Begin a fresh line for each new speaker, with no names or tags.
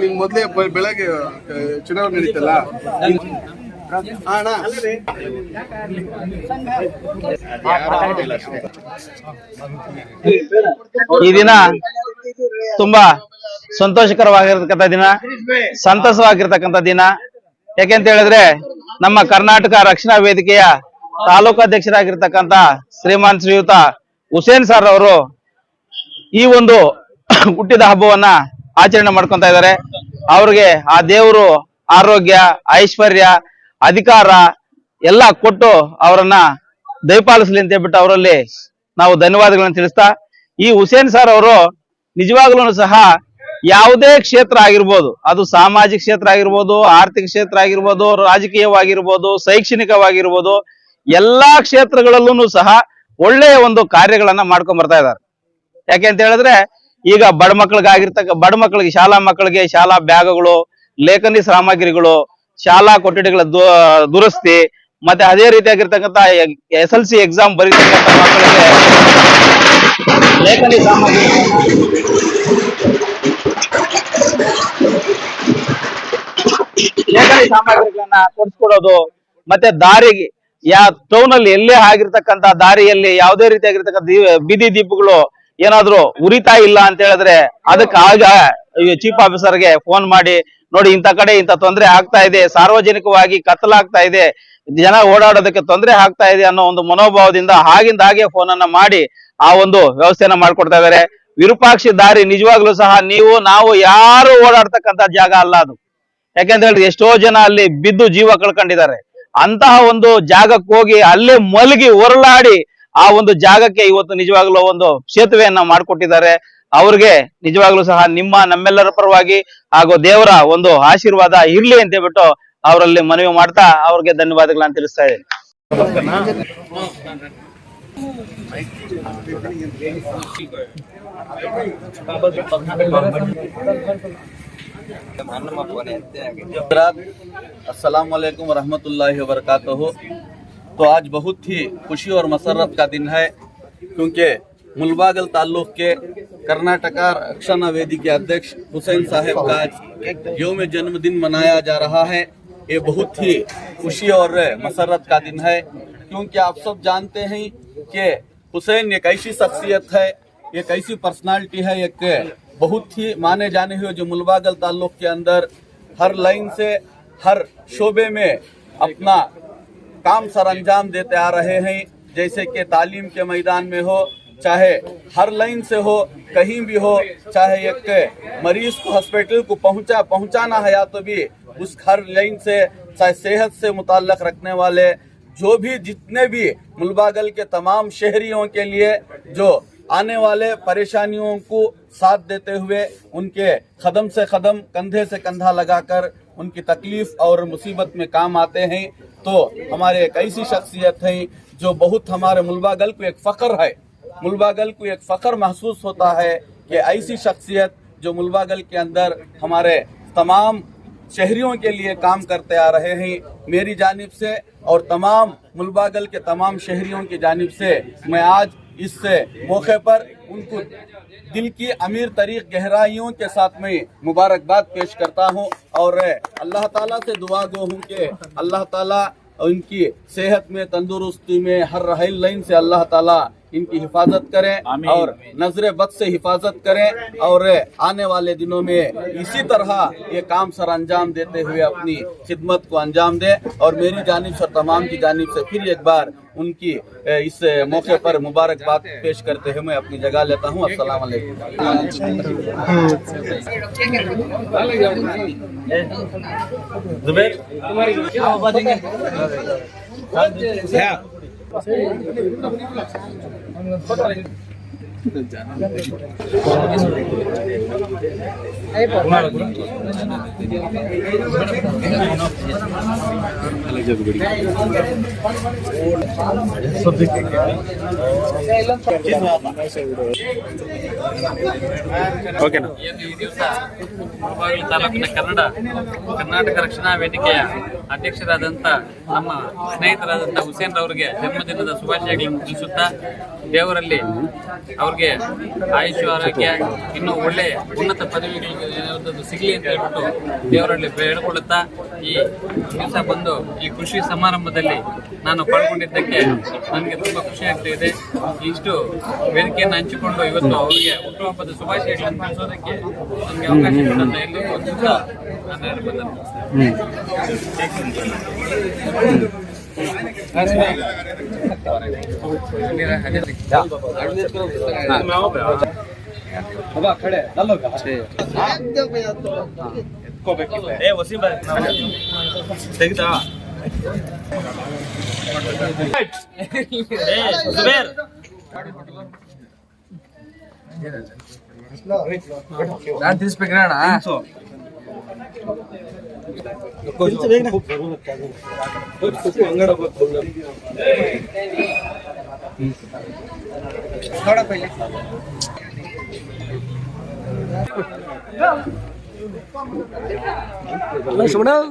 ನಿಮ್ ಮೊದ್ಲೇ ಬೆಳಗ್ಗೆ ಚುನಾವಣೆ ನಡೀತಲ್ಲ?
ಈ ದಿನ ತುಂಬಾ ಸಂತೋಷಕರವಾಗಿರ್ತಕ್ಕಂಥ ದಿನ, ಸಂತಸವಾಗಿರ್ತಕ್ಕಂಥ ದಿನ. ಯಾಕೆಂತ ಹೇಳಿದ್ರೆ, ನಮ್ಮ ಕರ್ನಾಟಕ ರಕ್ಷಣಾ ವೇದಿಕೆಯ ತಾಲೂಕು ಅಧ್ಯಕ್ಷರಾಗಿರ್ತಕ್ಕಂತ ಶ್ರೀಮಾನ್ ಶ್ರೀಯುತ ಹುಸೇನ್ ಸರ್ ಅವರು ಈ ಒಂದು ಹುಟ್ಟಿದ ಹಬ್ಬವನ್ನ ಆಚರಣೆ ಮಾಡ್ಕೊಂತ ಇದ್ದಾರೆ. ಅವ್ರಿಗೆ ಆ ದೇವರು ಆರೋಗ್ಯ, ಐಶ್ವರ್ಯ, ಅಧಿಕಾರ ಎಲ್ಲ ಕೊಟ್ಟು ಅವರನ್ನ ದಯಪಾಲಿಸಲಿ ಅಂತ ಹೇಳ್ಬಿಟ್ಟು ಅವರಲ್ಲಿ ನಾವು ಧನ್ಯವಾದಗಳನ್ನ ತಿಳಿಸ್ತಾ, ಈ ಹುಸೇನ್ ಸರ್ ಅವರು ನಿಜವಾಗ್ಲೂ ಸಹ ಯಾವುದೇ ಕ್ಷೇತ್ರ ಆಗಿರ್ಬೋದು, ಅದು ಸಾಮಾಜಿಕ ಕ್ಷೇತ್ರ ಆಗಿರ್ಬೋದು, ಆರ್ಥಿಕ ಕ್ಷೇತ್ರ ಆಗಿರ್ಬೋದು, ರಾಜಕೀಯವಾಗಿರ್ಬೋದು, ಶೈಕ್ಷಣಿಕವಾಗಿರ್ಬೋದು, ಎಲ್ಲಾ ಕ್ಷೇತ್ರಗಳಲ್ಲೂ ಸಹ ಒಳ್ಳೆಯ ಒಂದು ಕಾರ್ಯಗಳನ್ನ ಮಾಡ್ಕೊಂಡ್ ಬರ್ತಾ ಇದ್ದಾರೆ. ಯಾಕೆ ಅಂತ ಹೇಳಿದ್ರೆ ಈಗ ಬಡ ಮಕ್ಕಳಿಗಾಗಿರ್ತಕ್ಕ, ಬಡ ಮಕ್ಕಳಿಗೆ ಶಾಲಾ ಮಕ್ಕಳಿಗೆ ಶಾಲಾ ಬ್ಯಾಗ್ಗಳು, ಲೇಖನಿ ಸಾಮಗ್ರಿಗಳು, ಶಾಲಾ ಕೊಠಡಿಗಳ ದುರಸ್ತಿ, ಮತ್ತೆ ಅದೇ ರೀತಿಯಾಗಿರ್ತಕ್ಕಂತ ಎಸ್ ಎಲ್ ಸಿ ಎಕ್ಸಾಮ್ ಬರೀತಕ್ಕಂಥ ಮಕ್ಕಳಿಗೆ ಲೇಖನಿ ಸಾಮಗ್ರಿ. ಲೇಖನಿ ಸಾಮಗ್ರಿಗಳನ್ನ ಕೊಡಿಸ್ಕೊಡೋದು, ಮತ್ತೆ ದಾರಿಗೆ, ಯಾ ಟೌನ್ ಅಲ್ಲಿ ಎಲ್ಲೇ ಆಗಿರ್ತಕ್ಕಂತ ದಾರಿಯಲ್ಲಿ ಯಾವುದೇ ರೀತಿಯಾಗಿರ್ತಕ್ಕಂಥ ಬೀದಿ ದೀಪಗಳು ಏನಾದ್ರು ಉರಿತಾ ಇಲ್ಲ ಅಂತ ಹೇಳಿದ್ರೆ ಅದಕ್ಕೆ ಆಗ ಚೀಫ್ ಆಫೀಸರ್ಗೆ ಫೋನ್ ಮಾಡಿ, ನೋಡಿ ಇಂಥ ಕಡೆ ಇಂಥ ತೊಂದರೆ ಆಗ್ತಾ ಇದೆ, ಸಾರ್ವಜನಿಕವಾಗಿ ಕತ್ತಲಾಗ್ತಾ ಇದೆ, ಜನ ಓಡಾಡೋದಕ್ಕೆ ತೊಂದರೆ ಆಗ್ತಾ ಇದೆ ಅನ್ನೋ ಒಂದು ಮನೋಭಾವದಿಂದ ಆಗಿಂದ ಹಾಗೆ ಫೋನ್ ಅನ್ನ ಮಾಡಿ ಆ ಒಂದು ವ್ಯವಸ್ಥೆಯನ್ನ ಮಾಡ್ಕೊಡ್ತಾ ಇದಾರೆ ವಿರೂಪಾಕ್ಷಿ ದಾರಿ ನಿಜವಾಗ್ಲೂ ಸಹ ನೀವು, ನಾವು ಯಾರು ಓಡಾಡ್ತಕ್ಕಂತ ಜಾಗ ಅಲ್ಲ ಅದು. ಯಾಕೆಂತ ಹೇಳಿದ್ರೆ ಎಷ್ಟೋ ಜನ ಅಲ್ಲಿ ಬಿದ್ದು ಜೀವ ಕಳ್ಕೊಂಡಿದ್ದಾರೆ. ಅಂತಹ ಒಂದು ಜಾಗಕ್ಕೆ ಹೋಗಿ ಅಲ್ಲೇ ಮಲಗಿ ಹೊರಳಾಡಿ ಆ ಒಂದು ಜಾಗಕ್ಕೆ ಇವತ್ತು ನಿಜವಾಗ್ಲೂ ಒಂದು ಸೇತುವೆಯನ್ನ ಮಾಡಿಕೊಟ್ಟಿದ್ದಾರೆ. ಅವ್ರಿಗೆ ನಿಜವಾಗ್ಲೂ ಸಹ ನಿಮ್ಮ ನಮ್ಮೆಲ್ಲರ ಪರವಾಗಿ ಹಾಗೂ ದೇವರ ಒಂದು ಆಶೀರ್ವಾದ ಇರ್ಲಿ ಅಂತ ಹೇಳ್ಬಿಟ್ಟು ಅವರಲ್ಲಿ ಮನವಿ ಮಾಡ್ತಾ ಅವ್ರಿಗೆ ಧನ್ಯವಾದಗಳನ್ನ ತಿಳಿಸ್ತಾ ಇದ್ದೀನಿ.
تو آج بہت ہی خوشی اور مسرت کا دن ہے، کیونکہ ملباگل تعلق کے کرناٹکا رکشن ویدی کے ادھیش حسین صاحب کا آج یوم جنم دن منایا جا رہا ہے۔ یہ بہت ہی خوشی اور مسرت کا دن ہے، کیونکہ آپ سب جانتے ہیں کہ حسین ایک ایسی شخصیت ہے، ایک ایسی پرسنالٹی ہے، ایک بہت ہی مانے جانے ہوئے جو ملباگل تعلق کے اندر ہر لائن سے، ہر شعبے میں اپنا کام سر انجام دیتے آ رہے ہیں، جیسے کہ تعلیم کے میدان میں ہو، چاہے ہر لائن سے ہو، کہیں بھی ہو، چاہے ایک مریض کو ہسپیٹل کو پہنچا، پہنچانا ہے یا تو بھی اس ہر لائن سے، چاہے صحت سے متعلق رکھنے والے، جو بھی جتنے بھی ملباگل کے تمام شہریوں کے لیے جو آنے والے پریشانیوں کو ساتھ دیتے ہوئے ان کے قدم سے قدم، کندھے سے کندھا لگا کر ان کی تکلیف اور مصیبت میں کام آتے ہیں تو ہمارے ایک ایسی شخصیت ہیں جو بہت ہمارے ملبہ کو ایک فخر ہے۔ ملبہ کو ایک فخر محسوس ہوتا ہے کہ ایسی شخصیت جو ملبہ کے اندر ہمارے تمام شہریوں کے لیے کام کرتے آ رہے ہیں۔ میری جانب سے اور تمام ملباگل کے تمام شہریوں کی جانب سے میں آج اس سے موقع پر ان کو دل کی امیر طریق گہرائیوں کے ساتھ میں مبارکباد پیش کرتا ہوں اور اللہ تعالیٰ سے دعا گو ہوں کہ اللہ تعالیٰ ان کی صحت میں تندرستی میں ہر رحیل لائن سے اللہ تعالیٰ ان کی حفاظت کریں اور نظر بد سے حفاظت کریں اور آنے والے دنوں میں اسی طرح یہ کام سر انجام دیتے ہوئے اپنی خدمت کو انجام دے اور میری جانب سے تمام کی جانب سے پھر ایک بار ان کی اس موقع پر مبارکباد پیش کرتے ہوئے میں اپنی جگہ لیتا ہوں۔ السلام علیکم۔
زبیر۔ ಓಕೆನಾ?
ತಾಲೂಕಿನ ಕನ್ನಡ ಕರ್ನಾಟಕ ರಕ್ಷಣಾ ವೇದಿಕೆಯ ಅಧ್ಯಕ್ಷರಾದಂಥ ನಮ್ಮ ಸ್ನೇಹಿತರಾದಂಥ ಹುಸೇನ್ ರವರಿಗೆ ಜನ್ಮದಿನದ ಶುಭಾಶಯಗಳನ್ನು ತಿಳಿಸುತ್ತಾ ದೇವರಲ್ಲಿ ಅವ್ರಿಗೆ ಆಯುಷ್, ಆರೋಗ್ಯ, ಇನ್ನೂ ಒಳ್ಳೆ ಉನ್ನತ ಪದವಿಗಳಿಗೆ ಏನಾದ್ರು ಸಿಗಲಿ ಅಂತ ಹೇಳ್ಬಿಟ್ಟು ದೇವರಲ್ಲಿ ಬೇಡಿಕೊಳ್ಳುತ್ತಾ ಈ ದಿವಸ ಬಂದು ಈ ಕೃಷಿ ಸಮಾರಂಭದಲ್ಲಿ ನಾನು ಪಾಲ್ಗೊಂಡಿದ್ದಕ್ಕೆ ನನಗೆ ತುಂಬ ಖುಷಿ ಆಗ್ತಾ ಇದೆ. ಇಷ್ಟು ವೇದಿಕೆಯನ್ನು ಹಂಚಿಕೊಂಡು ಇವತ್ತು ಅವರಿಗೆ ಹುಟ್ಟುಹಬ್ಬದ ಶುಭಾಶಯಗಳನ್ನು ತಿಳಿಸೋದಕ್ಕೆ ನನಗೆ ಅವಕಾಶ ಕೊಟ್ಟಂತ ಎಲ್ಲರಿಗೂ ಒಂದು
ತೆಗಿತಾ
ನಾನು ತಿಳಿಸ್ಬೇಕ್ರಣ್ಣ
सोडव